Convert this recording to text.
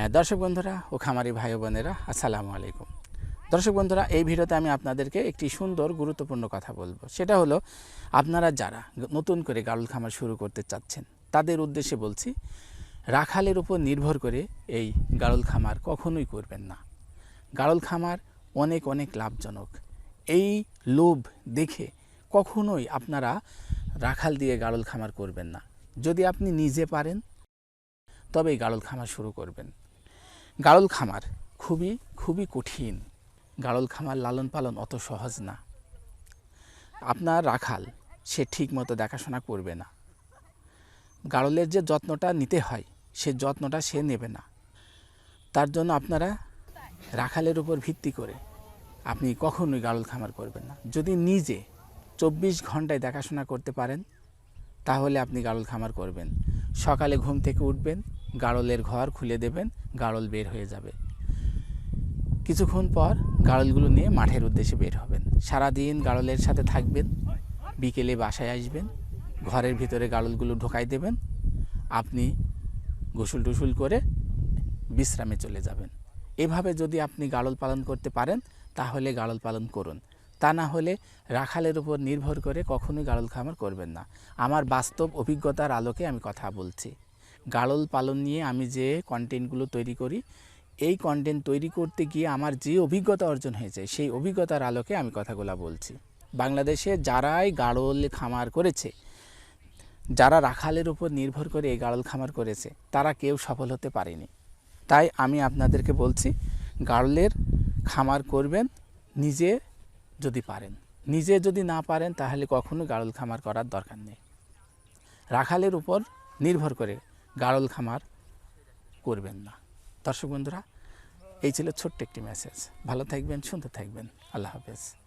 হ্যাঁ, দর্শক বন্ধুরা ও খামারি ভাই বোনেরা আসসালামু আলাইকুম। দর্শক বন্ধুরা এই ভিডিওতে আমি আপনাদেরকে একটি সুন্দর গুরুত্বপূর্ণ কথা বলব। সেটা হলো আপনারা যারা নতুন করে গাড়ল খামার শুরু করতে চাচ্ছেন তাদের উদ্দেশ্যে বলছি রাখালের উপর নির্ভর করে এই গাড়ল খামার কখনোই করবেন না। গাড়ল খামার অনেক অনেক লাভজনক। এই লোভ দেখে কখনোই আপনারা রাখাল দিয়ে গাড়ল খামার করবেন না। যদি আপনি নিজে পারেন তবেই গাড়ল খামার শুরু করবেন। গাড়ল খামার খুবই খুবই কঠিন। গাড়ল খামার লালন পালন অত সহজ না। আপনার রাখাল, সে ঠিক মতো দেখাশোনা করবে না। গাড়লের যে যত্নটা নিতে হয়, সে যত্নটা সে নেবে না। তার জন্য আপনারা রাখালের উপর ভিত্তি করে আপনি কখনোই গাড়ল খামার করবেন না। যদি নিজে চব্বিশ ঘন্টায় দেখাশোনা করতে পারেন, তাহলে আপনি গাড়ল খামার করবেন। সকালে ঘুম থেকে উঠবেন গাড়লের ঘর খুলে দেবেন গাড়ল বের হয়ে যাবে। কিছুক্ষণ পর গাড়লগুলো নিয়ে মাঠের উদ্দেশ্যে বের হবেন। সারাদিন গাড়লের সাথে থাকবেন, বিকেলে বাসায় আসবেন, ঘরের ভিতরে গাড়লগুলো ঢোকাই দেবেন, আপনি গোসল টুসুল করে বিশ্রামে চলে যাবেন। এভাবে যদি আপনি গাড়ল পালন করতে পারেন, তাহলে গাড়ল পালন করুন। তা না হলে রাখালের উপর নির্ভর করে কখনোই গাড়ল খামার করবেন না। আমার বাস্তব অভিজ্ঞতার আলোকে আমি কথা বলছি। গাড়ল পালন নিয়ে আমি যে কন্টেন্টগুলো তৈরি করি, এই কন্টেন্ট তৈরি করতে গিয়ে আমার যে অভিজ্ঞতা অর্জন হয়েছে, সেই অভিজ্ঞতার আলোকে আমি কথাগুলো বলছি। বাংলাদেশে যারাই গাড়ল খামার করেছে, যারা রাখালের উপর নির্ভর করে এই গাড়ল খামার করেছে, তারা কেউ সফল হতে পারেনি। তাই আমি আপনাদেরকে বলছি গাড়লের খামার করবেন, নিজে যদি পারেন। নিজে যদি না পারেন, তাহলে কখনো গাড়ল খামার করার দরকার নেই। রাখালের উপর নির্ভর করে গাড়ল খামার করবেন না। দর্শক বন্ধুরা, এই ছিল ছোট্ট একটি মেসেজ ভালো থাকবেন, সুন্দর থাকবেন। আল্লাহ হাফেজ।